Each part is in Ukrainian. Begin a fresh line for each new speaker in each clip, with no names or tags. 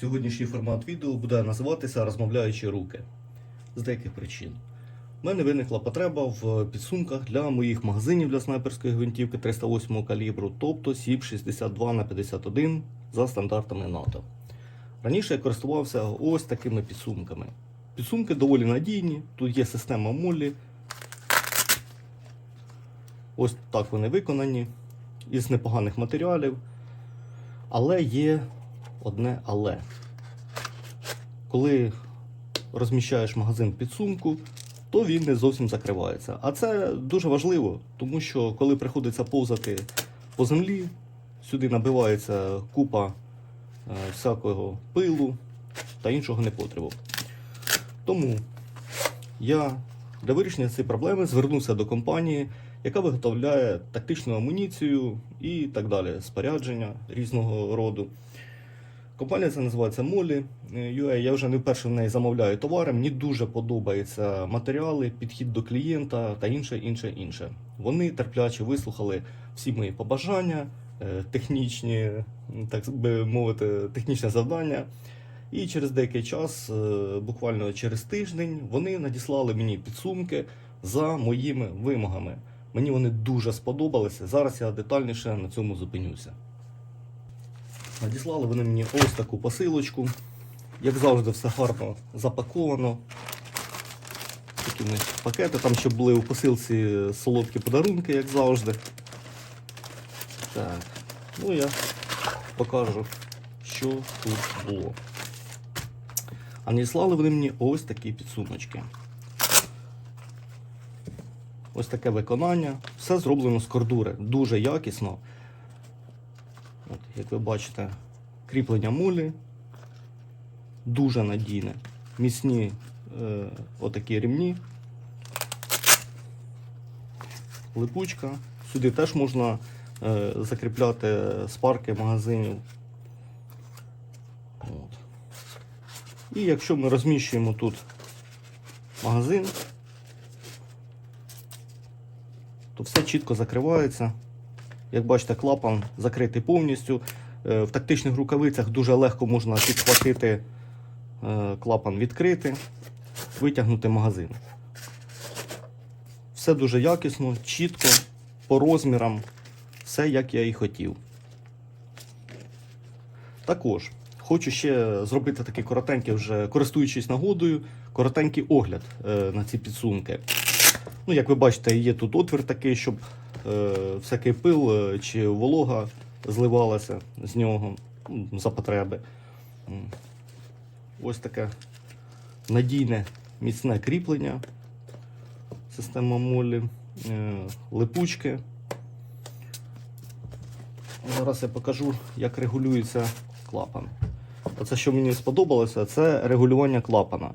Сьогоднішній формат відео буде називатися Розмовляючі руки з деяких причин. У мене виникла потреба в підсумках для моїх магазинів для снайперської гвинтівки 308 калібру, тобто СІП 62 на 51 за стандартами НАТО. Раніше я користувався ось такими підсумками. Підсумки доволі надійні, тут є система молі. Ось так вони виконані із непоганих матеріалів. Але є одне але. Коли розміщаєш магазин в підсумку, то він не зовсім закривається. А це дуже важливо, тому що коли приходиться повзати по землі, сюди набивається купа е, всякого пилу та іншого непотребу. Тому я для вирішення цієї проблеми звернувся до компанії, яка виготовляє тактичну амуніцію і так далі, спорядження різного роду. Компанія це називається Molly UA. Я вже не вперше в неї замовляю товари. Мені дуже подобаються матеріали, підхід до клієнта та інше, інше, інше. Вони терпляче вислухали всі мої побажання, е, технічні, так би мовити, технічне завдання. І через деякий час, е, буквально через тиждень, вони надіслали мені підсумки за моїми вимогами. Мені вони дуже сподобалися. Зараз я детальніше на цьому зупинюся. Надіслали вони мені ось таку посилочку. Як завжди, все гарно запаковано. Такі в них пакети, там ще були у посилці солодкі подарунки, як завжди. Так, ну я покажу, що тут було. А надіслали вони мені ось такі підсумочки. Ось таке виконання. Все зроблено з кордури. Дуже якісно. Як ви бачите, кріплення мулі дуже надійне. Міцні е, отакі рівні. Липучка. Сюди теж можна е, закріпляти спарки магазинів. От. І якщо ми розміщуємо тут магазин, то все чітко закривається. Як бачите, клапан закритий повністю. Е, В тактичних рукавицях дуже легко можна підхватити е, клапан відкрити, витягнути магазин. Все дуже якісно, чітко, по розмірам, все як я і хотів. Також хочу ще зробити такий коротенький, вже користуючись нагодою, коротенький огляд е, на ці підсумки. Ну, як ви бачите, є тут отвір такий, щоб всякий пил е, чи волога зливалася з нього за потреби. Ось таке надійне міцне кріплення. Система молі, е, липучки. Зараз я покажу, як регулюється клапан. Оце, що мені сподобалося, це регулювання клапана.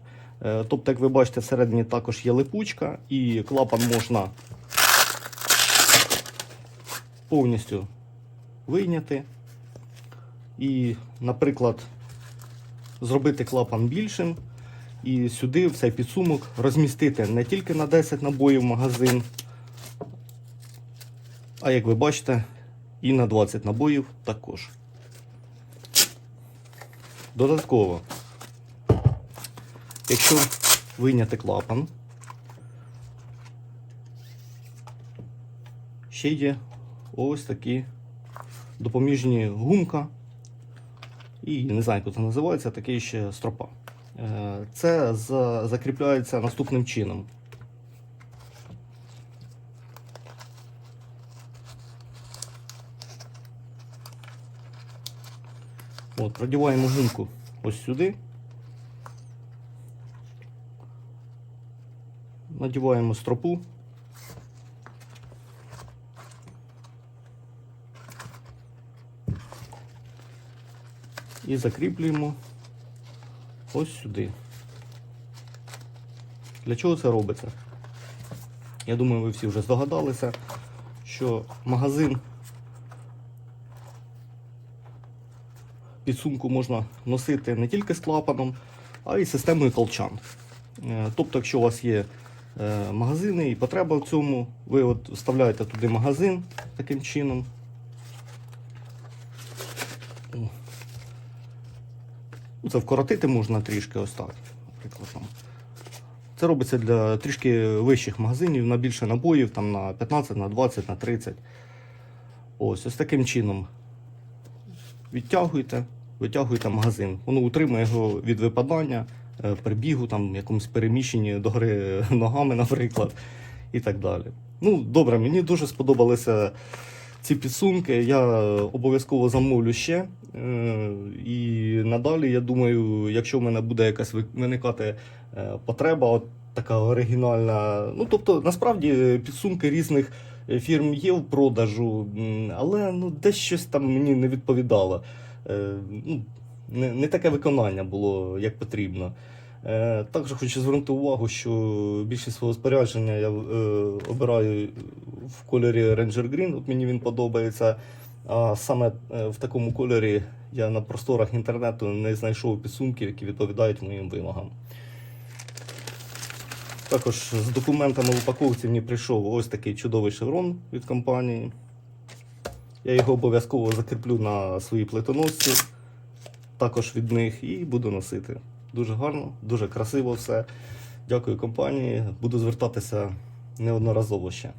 Е, Тобто, як ви бачите, всередині також є липучка, і клапан можна повністю вийняти. І, наприклад, зробити клапан більшим. І сюди в цей підсумок розмістити не тільки на 10 набоїв магазин, а як ви бачите, і на 20 набоїв також. Додатково, якщо вийняти клапан, ще є ось такі допоміжні гумка. І не знаю, як це називається, такий ще стропа. Е, Це закріпляється наступним чином. От, продіваємо гумку ось сюди. Надіваємо стропу. І закріплюємо ось сюди. Для чого це робиться? Я думаю, ви всі вже здогадалися, що магазин підсумку можна носити не тільки з клапаном, а й системою колчан. Е, Тобто, якщо у вас є е, магазини і потреба в цьому, ви от вставляєте туди магазин таким чином. О. Ну, Це вкоротити можна трішки ось. Наприклад, там. Це робиться для трішки вищих магазинів, на більше набоїв, там на 15, на 20, на 30. Ось, ось таким чином. Відтягуйте, витягуйте магазин. Воно утримує його від випадання, е, прибігу, там, якомусь переміщенні до гри ногами, наприклад, і так далі. Ну, добре, мені дуже сподобалися ці підсумки. Я обов'язково замовлю ще. Е, І надалі, я думаю, якщо в мене буде якась виникати е, потреба, от така оригінальна. Ну, тобто, насправді підсумки різних е, фірм є в продажу, але ну, десь щось там мені не відповідало. Ну, не, не таке виконання було, як потрібно. Також хочу звернути увагу, що більшість свого спорядження я обираю в кольорі Ranger Green, от мені він подобається. А саме е, в такому кольорі я на просторах інтернету не знайшов підсумків, які відповідають моїм вимогам. Також з документами в упаковці мені прийшов ось такий чудовий шеврон від компанії. Я його обов'язково закріплю на своїй плитоносці, також від них, і буду носити. Дуже гарно, дуже красиво все. Дякую компанії. Буду звертатися неодноразово ще.